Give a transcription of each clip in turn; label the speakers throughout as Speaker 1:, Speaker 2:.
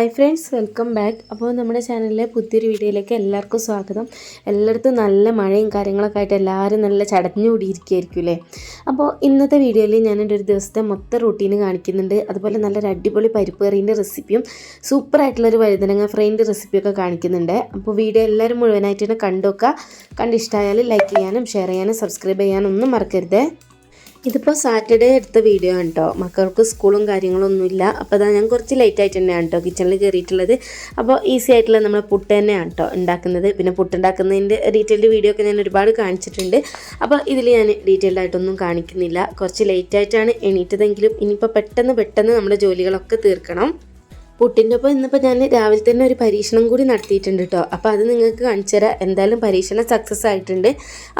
Speaker 1: Hi friends welcome back അപ്പോൾ നമ്മുടെ ചാനലിലെ പുതിയൊരു വീഡിയോയിലേക്ക് എല്ലാവർക്കും സ്വാഗതം. എല്ലായിടത്തും നല്ല മഴയും കാര്യങ്ങളൊക്കെ ആയിട്ട് എല്ലാവരും നല്ല ചടഞ്ഞു കൂടിയിരിക്കുകയായിരിക്കും അല്ലേ? അപ്പോൾ ഇന്നത്തെ വീഡിയോയിൽ ഞാൻ എന്റെ ഒരു ദിവസത്തെ മൊത്തം റൂട്ടീന് കാണിക്കുന്നുണ്ട്. അതുപോലെ നല്ലൊരു അടിപൊളി പരിപ്പ് കറീന്റെ റെസിപ്പിയും സൂപ്പറായിട്ടുള്ളൊരു വഴുതനങ്ങ ഫ്രൈന്റെ റെസിപ്പിയൊക്കെ കാണിക്കുന്നുണ്ട്. അപ്പോൾ വീഡിയോ എല്ലാവരും മുഴുവനായിട്ട് തന്നെ കണ്ടുവെക്കുക കണ്ടിഷ്ടമായാൽ ലൈക്ക് ചെയ്യാനും ഷെയർ ചെയ്യാനും സബ്സ്ക്രൈബ് ചെയ്യാനും ഒന്നും മറക്കരുത്. ഇതിപ്പോൾ സാറ്റർഡേ എടുത്ത വീഡിയോ ആണ് കേട്ടോ മക്കൾക്ക് സ്കൂളും കാര്യങ്ങളൊന്നുമില്ല. അപ്പോൾ അതാ ഞാൻ കുറച്ച് ലേറ്റ് ആയിട്ട് തന്നെയാണ് കേട്ടോ കിച്ചണിൽ കയറിയിട്ടുള്ളത് അപ്പോൾ ഈസി ആയിട്ടുള്ള നമ്മൾ പുട്ട് തന്നെയാണ് കേട്ടോ ഉണ്ടാക്കുന്നത്. പിന്നെ പുട്ട് ഉണ്ടാക്കുന്നതിന്റെ ഡീറ്റെയിൽഡ് വീഡിയോ ഒക്കെ ഞാൻ ഒരുപാട് കാണിച്ചിട്ടുണ്ട്. അപ്പോൾ ഇതിൽ ഞാൻ ഡീറ്റെയിൽഡ് ആയിട്ടൊന്നും കാണിക്കുന്നില്ല. കുറച്ച് ലേറ്റ് ആയിട്ടാണ് എണീറ്റതെങ്കിലും ഇനിയിപ്പോൾ പെട്ടെന്ന് പെട്ടെന്ന് നമ്മുടെ ജോലികളൊക്കെ തീർക്കണം. പുട്ടിന്റെ ഒപ്പം ഇന്നിപ്പോൾ ഞാൻ രാവിലെ തന്നെ ഒരു പരീക്ഷണം കൂടി നടത്തിയിട്ടുണ്ട് കേട്ടോ അപ്പോൾ അത് നിങ്ങൾക്ക് കാണിച്ചു തരാം. എന്തായാലും പരീക്ഷണം സക്സസ് ആയിട്ടുണ്ട്.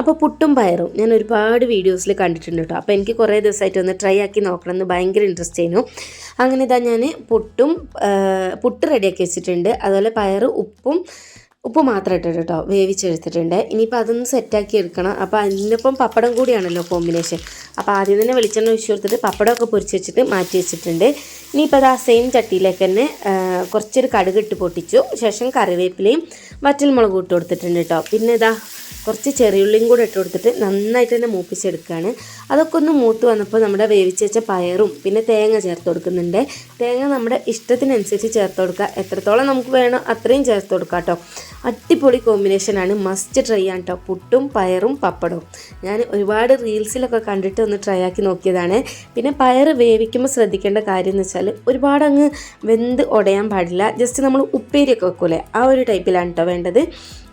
Speaker 1: അപ്പോൾ പുട്ടും പയറും ഞാൻ ഒരുപാട് വീഡിയോസിൽ കണ്ടിട്ടുണ്ട് കേട്ടോ അപ്പോൾ എനിക്ക് കുറേ ദിവസമായിട്ട് ഒന്ന് ട്രൈ ആക്കി നോക്കണം എന്ന് ഭയങ്കര ഇൻട്രസ്റ്റ് ചെയ്യുന്നു അങ്ങനെ ഇതാ ഞാൻ പുട്ടും പുട്ട് റെഡിയാക്കി വെച്ചിട്ടുണ്ട്. അതുപോലെ പയർ ഉപ്പും ഉപ്പ് മാത്രം ഇട്ടിട്ട് കേട്ടോ വേവിച്ചെടുത്തിട്ടുണ്ട്. ഇനിയിപ്പോൾ അതൊന്ന് സെറ്റാക്കി എടുക്കണം. അപ്പോൾ അതിനൊപ്പം പപ്പടം കൂടിയാണല്ലോ കോമ്പിനേഷൻ. അപ്പോൾ ആദ്യം തന്നെ വെളിച്ചെണ്ണ ഒഴിച്ചു കൊടുത്തിട്ട് പപ്പടമൊക്കെ പൊരിച്ച് വെച്ചിട്ട് മാറ്റി വെച്ചിട്ടുണ്ട്. ഇനിയിപ്പോൾ അത് ആ സെയിം ചട്ടിയിലേക്ക് തന്നെ കുറച്ചൊരു കടുക് ഇട്ട് പൊട്ടിച്ചു. ശേഷം കറിവേപ്പിലയും വറ്റൽ മുളകും ഇട്ട് കൊടുത്തിട്ടുണ്ട് കേട്ടോ പിന്നെ ഇതാ കുറച്ച് ചെറിയുള്ളിയും കൂടെ ഇട്ട് കൊടുത്തിട്ട് നന്നായിട്ട് തന്നെ മൂപ്പിച്ചെടുക്കുകയാണ് അതൊക്കെ ഒന്ന് മൂത്ത് വന്നപ്പോൾ നമ്മുടെ വേവിച്ച് വെച്ച പയറും പിന്നെ തേങ്ങ ചേർത്ത് കൊടുക്കുന്നുണ്ട്. തേങ്ങ നമ്മുടെ ഇഷ്ടത്തിനനുസരിച്ച് ചേർത്ത് കൊടുക്കുക. എത്രത്തോളം നമുക്ക് വേണോ അത്രയും ചേർത്ത് കൊടുക്കാം കേട്ടോ അടിപൊളി കോമ്പിനേഷനാണ് മസ്റ്റ് ട്രൈ ആണ് കേട്ടോ പുട്ടും പയറും പപ്പടവും. ഞാൻ ഒരുപാട് റീൽസിലൊക്കെ കണ്ടിട്ട് ഒന്ന് ട്രൈ ആക്കി നോക്കിയതാണ്. പിന്നെ പയർ വേവിക്കുമ്പോൾ ശ്രദ്ധിക്കേണ്ട കാര്യം എന്ന് വെച്ചാൽ ഒരുപാട് അങ്ങ് വെന്ത് ഉടയാൻ പാടില്ല. ജസ്റ്റ് നമ്മൾ ഉപ്പേരിയൊക്കെ വെക്കൂലേ? ആ ഒരു ടൈപ്പിലാണ് കേട്ടോ വേണ്ടത്.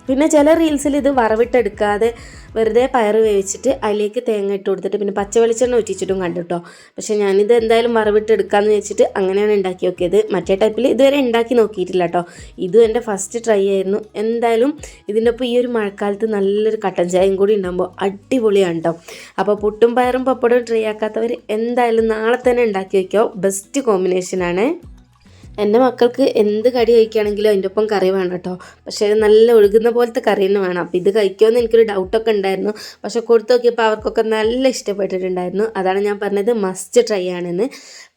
Speaker 1: പിന്നെ ചില റീൽസിൽ ഇത് വറവിട്ടെടുക്കാതെ വെറുതെ പയർ വേവിച്ചിട്ട് അതിലേക്ക് തേങ്ങ ഇട്ട് കൊടുത്തിട്ട് പിന്നെ പച്ച വെളിച്ചെണ്ണ ഒറ്റിച്ചിട്ടും കണ്ടു കേട്ടോ പക്ഷെ ഞാനിത് എന്തായാലും വറവിട്ടെടുക്കാമെന്ന് വെച്ചിട്ട് അങ്ങനെയാണ് ഉണ്ടാക്കി നോക്കിയത്. മറ്റേ ടൈപ്പിൽ ഇതുവരെ ഉണ്ടാക്കി നോക്കിയിട്ടില്ല കേട്ടോ ഇതും എന്റെ ഫസ്റ്റ് ട്രൈ ആയിരുന്നു. എന്തായാലും ഇതിന്റെ ഒപ്പം ഈ ഒരു മഴക്കാലത്ത് നല്ലൊരു കട്ടൻ ചായയും കൂടി ഉണ്ടാകുമ്പോൾ അടിപൊളിയാണ് കേട്ടോ അപ്പോൾ പുട്ടും പയറും പപ്പടവും ട്രൈ ആക്കാത്തവർ എന്തായാലും നാളെ തന്നെ ഉണ്ടാക്കി വയ്ക്കോ ബെസ്റ്റ് കോമ്പിനേഷനാണ് എന്റെ മക്കൾക്ക് എന്ത് കടി കഴിക്കുകയാണെങ്കിലും അതിന്റെ ഒപ്പം കറി വേണം കേട്ടോ. പക്ഷേ നല്ല ഒഴുകുന്ന പോലത്തെ കറി തന്നെ വേണം. അപ്പോൾ ഇത് കഴിക്കുമെന്ന് എനിക്കൊരു ഡൗട്ടൊക്കെ ഉണ്ടായിരുന്നു. പക്ഷേ കൊടുത്തു നോക്കിയപ്പോൾ അവർക്കൊക്കെ നല്ല ഇഷ്ടപ്പെട്ടിട്ടുണ്ടായിരുന്നു. അതാണ് ഞാൻ പറഞ്ഞത് മസ്റ്റ് ട്രൈ ആണെന്ന്.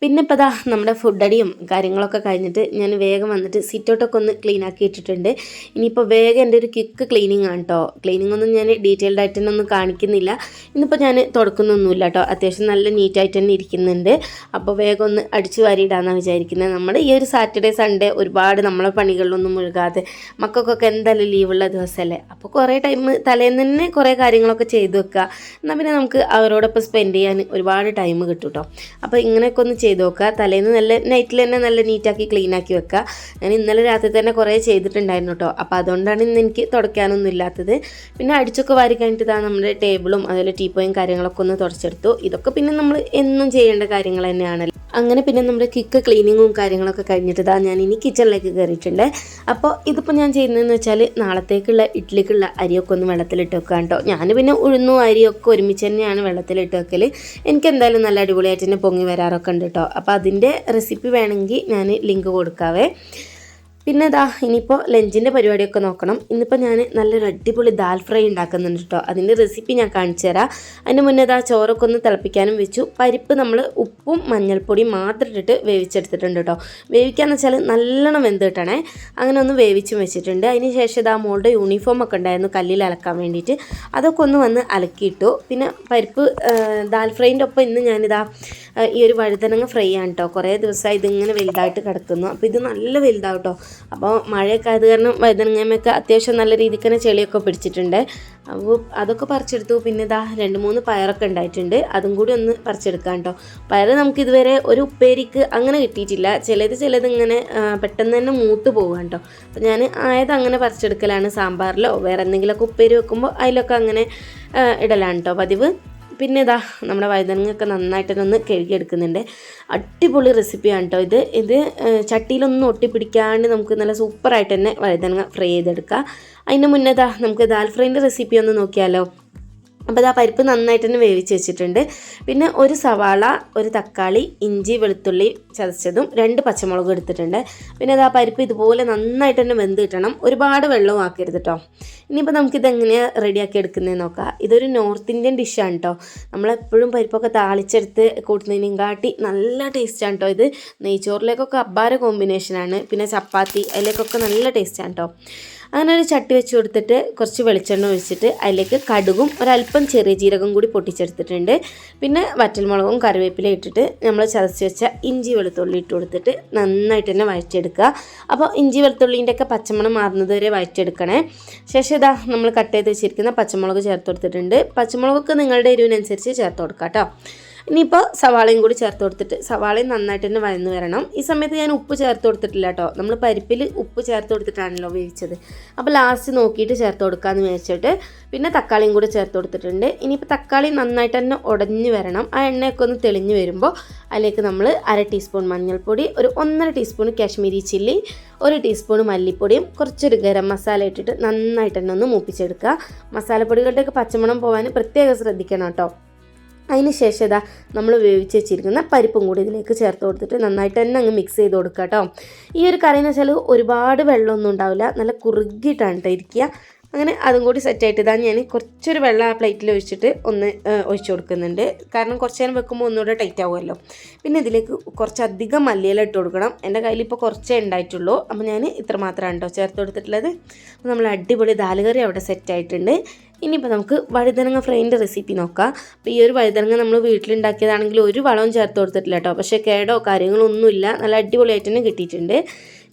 Speaker 1: പിന്നെ ഇപ്പോൾ അതാ നമ്മുടെ ഫുഡ് അടിയും കാര്യങ്ങളൊക്കെ കഴിഞ്ഞിട്ട് ഞാൻ വേഗം വന്നിട്ട് സിറ്റൗട്ടൊക്കെ ഒന്ന് ക്ലീൻ ആക്കി ഇട്ടിട്ടുണ്ട്. ഇനിയിപ്പോൾ വേഗം എന്റെ ഒരു ക്വിക്ക് ക്ലീനിങ് ആണ് കേട്ടോ ക്ലീനിങ് ഒന്നും ഞാൻ ഡീറ്റെയിൽഡ് ആയിട്ട് തന്നെ ഒന്നും കാണിക്കുന്നില്ല. ഇന്നിപ്പോൾ ഞാൻ തുടക്കുന്നൊന്നുമില്ല കേട്ടോ അത്യാവശ്യം നല്ല നീറ്റായിട്ട് തന്നെ ഇരിക്കുന്നുണ്ട്. അപ്പോൾ വേഗം ഒന്ന് അടിച്ചു വാരിയിടാന്നാണ് വിചാരിക്കുന്നത് നമ്മുടെ ഈ ഒരു സാറ്റർഡേ സൺഡേ ഒരുപാട് നമ്മളെ പണികളിലൊന്നും മുഴുകാതെ മക്കൾക്കൊക്കെ എന്തായാലും ലീവുള്ള ദിവസമല്ലേ അപ്പോൾ കുറേ ടൈം തലേന്ന് തന്നെ കുറേ കാര്യങ്ങളൊക്കെ ചെയ്തു വെക്കുക എന്നാൽ പിന്നെ നമുക്ക് അവരോടൊപ്പം സ്പെൻഡ് ചെയ്യാൻ ഒരുപാട് ടൈം കിട്ടും കേട്ടോ അപ്പോൾ ഇങ്ങനെയൊക്കെ ഒന്ന് ചെയ്ത് നോക്കുക തലേന്ന് നല്ല നൈറ്റിൽ തന്നെ നല്ല നീറ്റാക്കി ക്ലീൻ ആക്കി വെക്കുക ഞാൻ ഇന്നലെ രാത്രി തന്നെ കുറേ ചെയ്തിട്ടുണ്ടായിരുന്നു കേട്ടോ അപ്പോൾ അതുകൊണ്ടാണ് ഇന്ന് എനിക്ക് തുടയ്ക്കാനൊന്നും ഇല്ലാത്തത്. പിന്നെ അടിച്ചൊക്കെ വാരി കഴിഞ്ഞിട്ട് നമ്മുടെ ടേബിളും അതുപോലെ ടീപ്പോയും കാര്യങ്ങളൊക്കെ ഒന്ന് തുടച്ചെടുത്തു. ഇതൊക്കെ പിന്നെ നമ്മൾ എന്നും ചെയ്യേണ്ട കാര്യങ്ങൾ തന്നെയാണല്ലോ. അങ്ങനെ പിന്നെ നമ്മുടെ കിക്ക് ക്ലീനിങ്ങും കാര്യങ്ങളൊക്കെ കഴിഞ്ഞിട്ട് ഞാൻ ഇനി കിച്ചണിലേക്ക് കയറിയിട്ടുണ്ട് അപ്പോൾ ഇതിപ്പോൾ ഞാൻ ചെയ്യുന്നതെന്ന് വെച്ചാൽ നാളത്തേക്കുള്ള ഇഡ്ഡലിക്കുള്ള അരിയൊക്കെ ഒന്ന് വെള്ളത്തിലിട്ട് വെക്കുക കേട്ടോ ഞാൻ പിന്നെ ഉഴുന്നും അരിയൊക്കെ ഒരുമിച്ച് തന്നെയാണ് വെള്ളത്തിലിട്ട് വെക്കൽ എനിക്ക് എന്തായാലും നല്ല അടിപൊളിയായിട്ട് തന്നെ പൊങ്ങി വരാറൊക്കെ ഉണ്ട് അപ്പോൾ അതിന്റെ റെസിപ്പി വേണമെങ്കിൽ ഞാൻ ലിങ്ക് കൊടുക്കാവേ. പിന്നെ ഇതാ ഇനിയിപ്പോൾ ലഞ്ചിന്റെ പരിപാടിയൊക്കെ നോക്കണം. ഇന്നിപ്പോൾ ഞാൻ നല്ലൊരു അടിപൊളി ദാൽ ഫ്രൈ ഉണ്ടാക്കുന്നുണ്ട് കേട്ടോ അതിന്റെ റെസിപ്പി ഞാൻ കാണിച്ചു തരാം. അതിന് മുന്നേ ഇതാ ചോറൊക്കെ ഒന്ന് തിളപ്പിക്കാനും വെച്ചു. പരിപ്പ് നമ്മൾ ഉപ്പും മഞ്ഞൾപ്പൊടിയും മാത്രം ഇട്ടിട്ട് വേവിച്ചെടുത്തിട്ടുണ്ട് കേട്ടോ വേവിക്കാന്ന് വെച്ചാൽ നല്ലോണം വെന്ത് കിട്ടണേ. അങ്ങനെ ഒന്ന് വേവിച്ചും വെച്ചിട്ടുണ്ട്. അതിന് ശേഷം ഇതാ മോളുടെ യൂണിഫോം ഒക്കെ ഉണ്ടായിരുന്നു കല്ലിൽ അലക്കാൻ വേണ്ടിയിട്ട്. അതൊക്കെ ഒന്ന് വന്ന് അലക്കിയിട്ടു. പിന്നെ പരിപ്പ് ദാൽ ഫ്രൈന്റെ ഒപ്പം ഇന്ന് ഞാനിതാ ഈ ഒരു വഴുതനങ്ങ ഫ്രൈ ആണ് കേട്ടോ കുറേ ദിവസമായി ഇതിങ്ങനെ വലുതായിട്ട് കിടക്കുന്നു. അപ്പോൾ ഇത് നല്ല വലുതാവും കേട്ടോ അപ്പോൾ മഴയൊക്കെ ആയത് കാരണം വഴുതനങ്ങമ്മയൊക്കെ അത്യാവശ്യം നല്ല രീതിക്ക് തന്നെ ചെളിയൊക്കെ പിടിച്ചിട്ടുണ്ട്. അപ്പോൾ അതൊക്കെ പറിച്ചെടുത്തു. പിന്നെ ഇതാ രണ്ട് മൂന്ന് പയറൊക്കെ ഉണ്ടായിട്ടുണ്ട്. അതും കൂടി ഒന്ന് പറിച്ചെടുക്കാം കേട്ടോ പയർ നമുക്ക് ഇതുവരെ ഒരു ഉപ്പേരിക്ക് അങ്ങനെ കിട്ടിയിട്ടില്ല. ചിലത് ചിലത് ഇങ്ങനെ പെട്ടെന്ന് തന്നെ മൂത്ത് പോവുക കേട്ടോ അപ്പോൾ ഞാൻ ആയത് അങ്ങനെ പറിച്ചെടുക്കലാണ്. സാമ്പാറിലോ വേറെ എന്തെങ്കിലുമൊക്കെ ഉപ്പേരി വെക്കുമ്പോൾ അതിലൊക്കെ അങ്ങനെ ഇടലാണ് കേട്ടോ പതിവ്. പിന്നെ ഇതാ നമ്മുടെ വഴുതനങ്ങയൊക്കെ നന്നായിട്ട് ഒന്ന് കഴുകിയെടുക്കുന്നുണ്ട്. അടിപൊളി റെസിപ്പിയാണ് കേട്ടോ ഇത്. ഇത് ചട്ടിയിലൊന്നും ഒട്ടിപ്പിടിക്കാണ്ട് നമുക്ക് നല്ല സൂപ്പറായിട്ട് തന്നെ വഴുതനങ്ങ ഫ്രൈ ചെയ്തെടുക്കാം. അതിന് മുന്നേ ദാ നമുക്ക് ദാൽ ഫ്രൈന്റെ റെസിപ്പി ഒന്ന് നോക്കിയാലോ? അപ്പോൾ ആ പരിപ്പ് നന്നായിട്ട് തന്നെ വേവിച്ച് വെച്ചിട്ടുണ്ട്. പിന്നെ ഒരു സവാള ഒരു തക്കാളി ഇഞ്ചി വെളുത്തുള്ളി ചതച്ചതും രണ്ട് പച്ചമുളകും എടുത്തിട്ടുണ്ട്. പിന്നെ അത് ആ പരിപ്പ് ഇതുപോലെ നന്നായിട്ട് തന്നെ വെന്ത് കിട്ടണം. ഒരുപാട് വെള്ളവും ആക്കരുത് കേട്ടോ ഇനിയിപ്പോൾ നമുക്കിത് എങ്ങനെയാണ് റെഡിയാക്കി എടുക്കുന്നതെന്ന് നോക്കാം. ഇതൊരു നോർത്ത് ഇന്ത്യൻ ഡിഷാണ് കേട്ടോ നമ്മളെപ്പോഴും പരിപ്പൊക്കെ താളിച്ചെടുത്ത് കൂട്ടുന്നതിനും കാട്ടി നല്ല ടേസ്റ്റാണ് കേട്ടോ ഇത്. നെയ്ച്ചോറിലേക്കൊക്കെ അബ്ബാര കോമ്പിനേഷനാണ്. പിന്നെ ചപ്പാത്തി അതിലേക്കൊക്കെ നല്ല ടേസ്റ്റാണ് കേട്ടോ അങ്ങനെ ഒരു ചട്ടി വെച്ച് കൊടുത്തിട്ട് കുറച്ച് വെളിച്ചെണ്ണ ഒഴിച്ചിട്ട് അതിലേക്ക് കടുകും ഒരല്പം ചെറിയ ജീരകം കൂടി പൊട്ടിച്ചെടുത്തിട്ടുണ്ട്. പിന്നെ വറ്റൽമുളകും കറിവേപ്പില ഇട്ടിട്ട് നമ്മൾ ചതച്ച് വെച്ച ഇഞ്ചി വെളുത്തുള്ളി ഇട്ട് കൊടുത്തിട്ട് നന്നായിട്ട് തന്നെ വഴറ്റിയെടുക്കുക. അപ്പോൾ ഇഞ്ചി വെളുത്തുള്ളിന്റെ ഒക്കെ പച്ചമണം മാറുന്നത് വരെ വഴറ്റിയെടുക്കണേ. ശേഷം ഇതാ നമ്മൾ കട്ട് ചെയ്ത് വെച്ചിരിക്കുന്ന പച്ചമുളക് ചേർത്ത് കൊടുത്തിട്ടുണ്ട്. പച്ചമുളകൊക്കെ നിങ്ങളുടെ എരിവിനനുസരിച്ച് ചേർത്ത് കൊടുക്കാം കേട്ടോ. ഇനിയിപ്പോൾ സവാളയും കൂടി ചേർത്ത് കൊടുത്തിട്ട് സവാളയും നന്നായിട്ട് തന്നെ വഴന്ന് വരണം. ഈ സമയത്ത് ഞാൻ ഉപ്പ് ചേർത്ത് കൊടുത്തിട്ടില്ല കേട്ടോ. നമ്മൾ പരിപ്പിൽ ഉപ്പ് ചേർത്ത് കൊടുത്തിട്ടാണല്ലോ വേവിച്ചത്. അപ്പോൾ ലാസ്റ്റ് നോക്കിയിട്ട് ചേർത്ത് കൊടുക്കാമെന്ന് വിചാരിച്ചിട്ട് പിന്നെ തക്കാളിയും കൂടി ചേർത്ത് കൊടുത്തിട്ടുണ്ട്. ഇനിയിപ്പോൾ തക്കാളി നന്നായിട്ട് തന്നെ ഉടഞ്ഞ് വരണം. ആ എണ്ണയൊക്കെ ഒന്ന് തെളിഞ്ഞ് വരുമ്പോൾ അതിലേക്ക് നമ്മൾ അര ടീസ്പൂൺ മഞ്ഞൾപ്പൊടി ഒരു ഒന്നര ടീസ്പൂൺ കാശ്മീരി ചില്ലി ഒരു ടീസ്പൂൺ മല്ലിപ്പൊടിയും കുറച്ചൊരു ഗരം മസാല ഇട്ടിട്ട് നന്നായിട്ട് തന്നെ ഒന്ന് മൂപ്പിച്ചെടുക്കുക. മസാലപ്പൊടികളുടെയൊക്കെ പച്ചമണം പോകാൻ പ്രത്യേകം ശ്രദ്ധിക്കണം കേട്ടോ. അതിന് ശേഷം ഇതാ നമ്മൾ വേവിച്ച് വെച്ചിരിക്കുന്ന പരിപ്പും കൂടി ഇതിലേക്ക് ചേർത്ത് കൊടുത്തിട്ട് നന്നായിട്ട് തന്നെ അങ്ങ് മിക്സ് ചെയ്ത് കൊടുക്കുക കേട്ടോ. ഈ ഒരു കറി എന്ന് വെച്ചാൽ ഒരുപാട് വെള്ളമൊന്നും ഉണ്ടാവില്ല. നല്ല കുറുകിയിട്ടാണ് കേട്ടോ ഇരിക്കുക. അങ്ങനെ അതും കൂടി സെറ്റായിട്ട് ഇതാ ഞാൻ കുറച്ചൊരു വെള്ളം ആ പ്ലേറ്റിൽ ഒഴിച്ചിട്ട് ഒന്ന് ഒഴിച്ച് കൊടുക്കുന്നുണ്ട്. കാരണം കുറച്ച് നേരം വെക്കുമ്പോൾ ഒന്നുകൂടെ ടൈറ്റ് ആവുമല്ലോ. പിന്നെ ഇതിലേക്ക് കുറച്ചധികം മല്ലിയില ഇട്ട് കൊടുക്കണം. എന്റെ കയ്യിൽ ഇപ്പോൾ കുറച്ചേ ഉണ്ടായിട്ടുള്ളൂ. അപ്പോൾ ഞാൻ ഇത്ര മാത്രമാണ് കേട്ടോ ചേർത്ത് കൊടുത്തിട്ടുള്ളത്. അപ്പോൾ നമ്മൾ അടിപൊളി ദാലുകറി അവിടെ സെറ്റായിട്ടുണ്ട് ഇനിയിപ്പോൾ നമുക്ക് വഴുതനങ്ങ ഫ്രൈന്റെ റെസിപ്പി നോക്കാം. അപ്പോൾ ഈ ഒരു വഴുതനങ്ങ നമ്മൾ വീട്ടിലുണ്ടാക്കിയതാണെങ്കിൽ ഒരു വളവും ചേർത്ത് കൊടുത്തിട്ടില്ല കേട്ടോ പക്ഷേ കേടോ കാര്യങ്ങളൊന്നുമില്ല. നല്ല അടിപൊളിയായിട്ട് തന്നെ കിട്ടിയിട്ടുണ്ട്.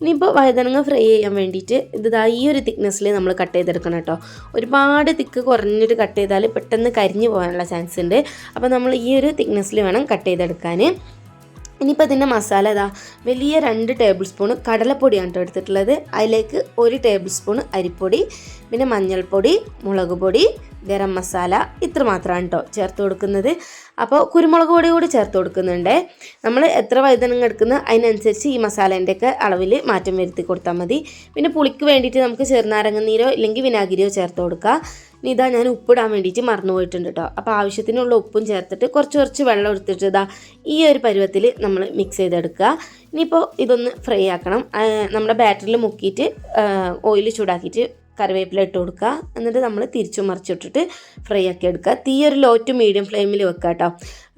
Speaker 1: ഇനിയിപ്പോൾ വഴുതനങ്ങ ഫ്രൈ ചെയ്യാൻ വേണ്ടിയിട്ട് ഇതാ ഈ ഒരു തിക്നെസ്സിൽ നമ്മൾ കട്ട് ചെയ്തെടുക്കണം കേട്ടോ ഒരുപാട് തിക്ക് കുറഞ്ഞിട്ട് കട്ട് ചെയ്താൽ പെട്ടെന്ന് കരിഞ്ഞു പോകാനുള്ള ചാൻസ് ഉണ്ട് അപ്പോൾ നമ്മൾ ഈ ഒരു തിക്നെസ്സിൽ വേണം കട്ട് ചെയ്തെടുക്കാൻ ഇനിയിപ്പോൾ ഇതിന്റെ മസാല ഇതാ വലിയ രണ്ട് ടേബിൾ സ്പൂൺ കടലപ്പൊടിയാണ് കേട്ടോ എടുത്തിട്ടുള്ളത്. അതിലേക്ക് ഒരു ടേബിൾ സ്പൂൺ അരിപ്പൊടി പിന്നെ മഞ്ഞൾപ്പൊടി മുളക് പൊടി ഗരം മസാല ഇത്ര മാത്രമാണ് കേട്ടോ ചേർത്ത് കൊടുക്കുന്നത്. അപ്പോൾ കുരുമുളക് പൊടി കൂടി ചേർത്ത് കൊടുക്കുന്നുണ്ട്. നമ്മൾ എത്ര വഴുതനങ്ങ എടുക്കുന്ന അതിനനുസരിച്ച് ഈ മസാലേന്റെയൊക്കെ അളവിൽ മാറ്റം വരുത്തി കൊടുത്താൽ മതി. പിന്നെ പുളിക്ക് വേണ്ടിയിട്ട് നമുക്ക് ചെറുനാരങ്ങ നീരോ ഇല്ലെങ്കിൽ വിനാഗിരിയോ ചേർത്ത് കൊടുക്കുക ഇനി ഇതാ ഞാൻ ഉപ്പിടാൻ വേണ്ടിയിട്ട് മറന്നു പോയിട്ടുണ്ട് കേട്ടോ അപ്പോൾ ആവശ്യത്തിനുള്ള ഉപ്പും ചേർത്തിട്ട് കുറച്ച് കുറച്ച് വെള്ളം എടുത്തിട്ട് ഇതാ ഈ ഒരു പരുവത്തിൽ നമ്മൾ മിക്സ് ചെയ്തെടുക്കുക. ഇനിയിപ്പോൾ ഇതൊന്ന് ഫ്രൈ ആക്കണം. നമ്മുടെ ബാറ്ററിൽ മുക്കിയിട്ട് ഓയിൽ ചൂടാക്കിയിട്ട് കറിവേപ്പില ഇട്ട് കൊടുക്കുക. എന്നിട്ട് നമ്മൾ തിരിച്ചു മറിച്ചിട്ടിട്ട് ഫ്രൈ ആക്കി എടുക്കുക. തീ ഒരു ലോ ടു മീഡിയം ഫ്ലെയിമിൽ വെക്കുക കേട്ടോ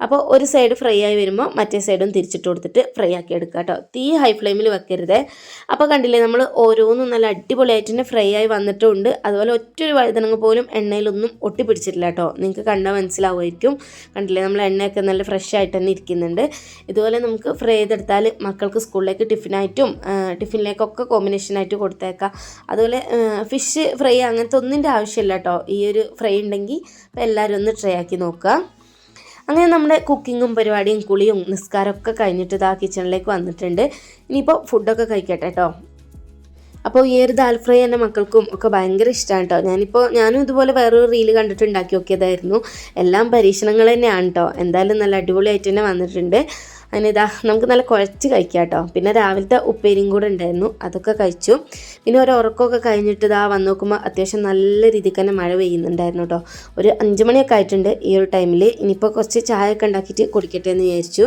Speaker 1: അപ്പോൾ ഒരു സൈഡ് ഫ്രൈ ആയി വരുമ്പോൾ മറ്റേ സൈഡും തിരിച്ചിട്ട് കൊടുത്തിട്ട് ഫ്രൈ ആക്കി എടുക്കുക കേട്ടോ തീ ഹൈ ഫ്ലെയിമിൽ വെക്കരുത്. അപ്പോൾ കണ്ടില്ലേ നമ്മൾ ഓരോന്നും നല്ല അടിപൊളിയായിട്ട് തന്നെ ഫ്രൈ ആയി വന്നിട്ടുണ്ട്. അതുപോലെ ഒറ്റൊരു വഴുതനങ്ങ പോലും എണ്ണയിലൊന്നും ഒട്ടിപ്പിടിച്ചിട്ടില്ല കേട്ടോ നിങ്ങൾക്ക് കണ്ടാൽ മനസ്സിലാവുമായിരിക്കും. കണ്ടില്ലേ നമ്മൾ എണ്ണയൊക്കെ നല്ല ഫ്രഷ് ആയിട്ട് തന്നെ ഇരിക്കുന്നുണ്ട്. ഇതുപോലെ നമുക്ക് ഫ്രൈ ചെയ്തെടുത്താൽ മക്കൾക്ക് സ്കൂളിലേക്ക് ടിഫിനായിട്ടും ടിഫിനിലേക്കൊക്കെ കോമ്പിനേഷനായിട്ട് കൊടുത്തേക്കാം. അതുപോലെ ഫിഷ് ഫ്രൈ അങ്ങനത്തെ ഒന്നിന്റെ ആവശ്യമില്ല കേട്ടോ ഈ ഒരു ഫ്രൈ ഉണ്ടെങ്കിൽ അപ്പോൾ എല്ലാവരും ഒന്ന് ട്രൈ ആക്കി നോക്കുക അങ്ങനെ നമ്മുടെ കുക്കിങ്ങും പരിപാടിയും കുളിയും നിസ്കാരമൊക്കെ കഴിഞ്ഞിട്ട് ഇതാ കിച്ചണിലേക്ക് വന്നിട്ടുണ്ട്. ഇനിയിപ്പോൾ ഫുഡൊക്കെ കഴിക്കട്ടെ കേട്ടോ അപ്പോൾ ഈ ഒരു ദാൽ ഫ്രൈ എന്റെ മക്കൾക്കും ഒക്കെ ഭയങ്കര ഇഷ്ടമാണ് കേട്ടോ ഞാനിപ്പോൾ ഞാനും ഇതുപോലെ വേറൊരു റീൽ കണ്ടിട്ട് ഉണ്ടാക്കി നോക്കിയതായിരുന്നു. എല്ലാം പരീക്ഷണങ്ങൾ തന്നെയാണ് കേട്ടോ എന്തായാലും നല്ല അടിപൊളിയായിട്ട് തന്നെ വന്നിട്ടുണ്ട്. അതിനിതാ നമുക്ക് നല്ല കുഴച്ച് കഴിക്കാം കേട്ടോ. പിന്നെ രാവിലത്തെ ഉപ്പേരിയും കൂടെ ഉണ്ടായിരുന്നു. അതൊക്കെ കഴിച്ചു. പിന്നെ ഒരു ഉറക്കമൊക്കെ കഴിഞ്ഞിട്ട് ഇതാ വന്ന് നോക്കുമ്പോൾ അത്യാവശ്യം നല്ല രീതിക്ക് തന്നെ മഴ പെയ്യുന്നുണ്ടായിരുന്നു കേട്ടോ. ഒരു അഞ്ച് മണിയൊക്കെ ആയിട്ടുണ്ട് ഈ ഒരു ടൈമിൽ ഇനിയിപ്പോൾ കുറച്ച് ചായ ഒക്കെ ഉണ്ടാക്കിയിട്ട് കുടിക്കട്ടെ എന്ന് വിചാരിച്ചു.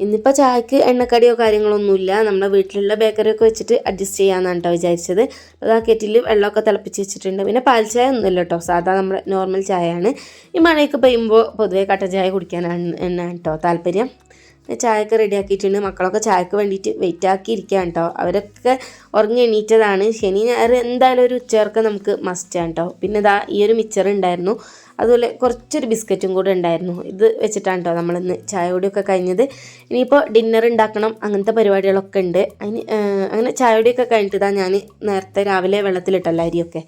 Speaker 1: ഇന്നിപ്പോൾ ചായക്ക് എണ്ണക്കടിയോ കാര്യങ്ങളൊന്നുമില്ല. നമ്മുടെ വീട്ടിലുള്ള ബേക്കറിയൊക്കെ വെച്ചിട്ട് അഡ്ജസ്റ്റ് ചെയ്യാമെന്നാണ് കേട്ടോ വിചാരിച്ചത്. അപ്പോൾ ആ കെറ്റിൽ വെള്ളമൊക്കെ തിളപ്പിച്ച് വെച്ചിട്ടുണ്ട്. പിന്നെ പാൽ ചായ ഒന്നുമില്ല കേട്ടോ. സാധാ നമ്മുടെ നോർമൽ ചായയാണ്. ഈ മഴയൊക്കെ പെയ്യുമ്പോൾ പൊതുവേ കട്ടൻ ചായ കുടിക്കാനാണ് എന്നാണ് കേട്ടോ താല്പര്യം. ചായയൊക്കെ റെഡിയാക്കിയിട്ടുണ്ട് മക്കളൊക്കെ ചായക്ക് വേണ്ടിയിട്ട് വെയിറ്റ് ആക്കി ഇരിക്കുകയാണ് കേട്ടോ അവരൊക്കെ ഉറങ്ങി എണീറ്റതാണ്. ശനി ഞായർ എന്തായാലും ഒരു ഉച്ചയർക്ക് നമുക്ക് മസ്റ്റാണ് കേട്ടോ പിന്നെ ഇതാ ഈ ഒരു മിച്ചർ ഉണ്ടായിരുന്നു. അതുപോലെ കുറച്ചൊരു ബിസ്ക്കറ്റും കൂടെ ഉണ്ടായിരുന്നു. ഇത് വെച്ചിട്ടാണ് കേട്ടോ നമ്മളിന്ന് ചായ കൂടിയൊക്കെ കഴിഞ്ഞത്. ഇനിയിപ്പോൾ ഡിന്നർ ഉണ്ടാക്കണം. അങ്ങനത്തെ പരിപാടികളൊക്കെ ഉണ്ട്. അതിന് അങ്ങനെ ചായ കൂടിയൊക്കെ കഴിഞ്ഞിട്ട് ഇതാ ഞാൻ നേരത്തെ രാവിലെ വെള്ളത്തിലിട്ടല്ല അരിയൊക്കെ.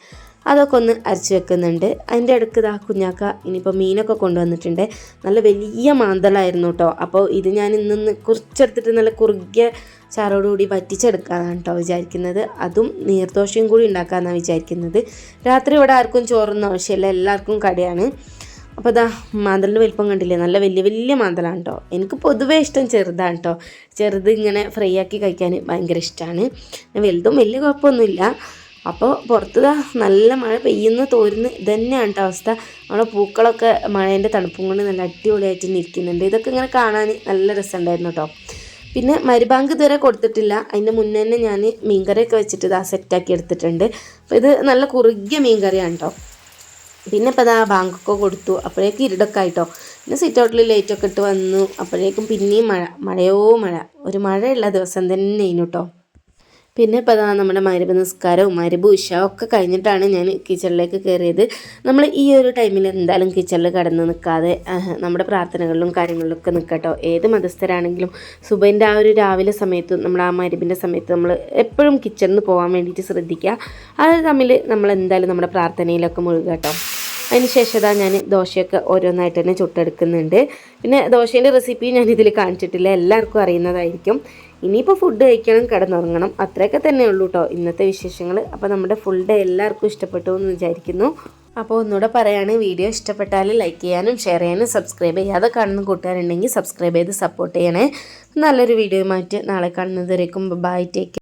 Speaker 1: അതൊക്കെ ഒന്ന് അരച്ച് വെക്കുന്നുണ്ട്. അതിന്റെ ഇടയ്ക്ക് ഇതാ കുഞ്ഞാക്ക ഇനിയിപ്പോൾ മീനൊക്കെ കൊണ്ടുവന്നിട്ടുണ്ട്. നല്ല വലിയ മാന്തളായിരുന്നു കേട്ടോ അപ്പോൾ ഇത് ഞാൻ ഇന്ന് കുറിച്ചെടുത്തിട്ട് നല്ല കുറുകിയ ചാറോടുകൂടി വറ്റിച്ചെടുക്കാനാണ് കേട്ടോ വിചാരിക്കുന്നത്. അതും നീർദോശയും കൂടി ഉണ്ടാക്കാമെന്നാണ് വിചാരിക്കുന്നത്. രാത്രി ഇവിടെ ആർക്കും ചോറൊന്നും ആവശ്യമില്ല. എല്ലാവർക്കും കടയാണ്. അപ്പോൾ ഇതാ മാന്തലിന്റെ വലിപ്പം കണ്ടില്ലേ? നല്ല വലിയ വലിയ മാന്തലാണ് കേട്ടോ എനിക്ക് പൊതുവേ ഇഷ്ടം ചെറുതാണ് കേട്ടോ ചെറുത് ഇങ്ങനെ ഫ്രൈ ആക്കി കഴിക്കാൻ ഭയങ്കര ഇഷ്ടമാണ് വലുതും വലിയ കുഴപ്പമൊന്നുമില്ല. അപ്പോൾ പുറത്ത് നല്ല മഴ പെയ്യുന്ന തോരുന്ന്. ഇതന്നെയാണ് കേട്ടോ അവസ്ഥ. നമ്മുടെ പൂക്കളൊക്കെ മഴേന്റെ തണുപ്പും കൊണ്ട് നല്ല അടിപൊളിയായിട്ട് നിൽക്കുന്നുണ്ട്. ഇതൊക്കെ ഇങ്ങനെ കാണാൻ നല്ല രസമുണ്ടായിരുന്നു കേട്ടോ പിന്നെ മരുബാങ്ക് ഇതുവരെ കൊടുത്തിട്ടില്ല. അതിന്റെ മുന്നേ തന്നെ ഞാൻ മീൻകറിയൊക്കെ വെച്ചിട്ട് ഇതാ സെറ്റാക്കി എടുത്തിട്ടുണ്ട്. അപ്പോൾ ഇത് നല്ല കുറുകിയ മീൻകറിയാണ് കേട്ടോ പിന്നെ ഇപ്പോൾ ഇതാ ബാങ്കൊക്കെ കൊടുത്തു. അപ്പോഴേക്കും ഇരുടൊക്കെ ആയിട്ടോ പിന്നെ സിറ്റ് ഔട്ടിൽ ലൈറ്റൊക്കെ ഇട്ട് വന്നു. അപ്പോഴേക്കും പിന്നെയും മഴ മഴയോ മഴ. ഒരു മഴയുള്ള ദിവസം തന്നെ ഇനി കേട്ടോ പിന്നെ ഇപ്പോൾ അതാ നമ്മുടെ മരുഭ നിസ്കാരവും മരുഭ ഒക്കെ കഴിഞ്ഞിട്ടാണ് ഞാൻ കിച്ചണിലേക്ക് കയറിയത്. നമ്മൾ ഈ ഒരു ടൈമിൽ എന്തായാലും കിച്ചണിൽ കടന്ന് നിൽക്കാതെ നമ്മുടെ പ്രാർത്ഥനകളിലും കാര്യങ്ങളിലൊക്കെ നിൽക്കട്ടോ. ഏത് മതസ്ഥരാണെങ്കിലും സുബൈന്റെ ആ ഒരു രാവിലെ സമയത്ത് നമ്മൾ ആ മരുഭിന്റെ സമയത്ത് നമ്മൾ എപ്പോഴും കിച്ചണിൽ പോകാൻ വേണ്ടിയിട്ട് ശ്രദ്ധിക്കുക. അത് തമ്മിൽ നമ്മൾ എന്തായാലും നമ്മുടെ പ്രാർത്ഥനയിലൊക്കെ മുഴുകട്ടോ. അതിനുശേഷം ഞാൻ ദോശയൊക്കെ ഓരോന്നായിട്ട് തന്നെ ചുട്ടെടുക്കുന്നുണ്ട്. പിന്നെ ദോശേന്റെ റെസിപ്പി ഞാൻ ഇതിൽ കാണിച്ചിട്ടില്ല. എല്ലാവർക്കും അറിയുന്നതായിരിക്കും. ഇനിയിപ്പോൾ ഫുഡ് കഴിക്കണം കിടന്നുറങ്ങണം അത്രയൊക്കെ തന്നെ ഉള്ളൂ കേട്ടോ ഇന്നത്തെ വിശേഷങ്ങൾ അപ്പോൾ നമ്മുടെ ഫുൾ ഡേ എല്ലാവർക്കും ഇഷ്ടപ്പെട്ടു എന്ന് വിചാരിക്കുന്നു. അപ്പോൾ ഒന്നുകൂടെ പറയാണ് വീഡിയോ ഇഷ്ടപ്പെട്ടാൽ ലൈക്ക് ചെയ്യാനും ഷെയർ ചെയ്യാനും സബ്സ്ക്രൈബ് ചെയ്യാതെ കാണുന്ന കൂട്ടുകാരുണ്ടെങ്കിൽ സബ്സ്ക്രൈബ് ചെയ്ത് സപ്പോർട്ട് ചെയ്യണേ. നല്ലൊരു വീഡിയോ മാറ്റി നാളെ കാണുന്നതുവരേക്കും. Bye take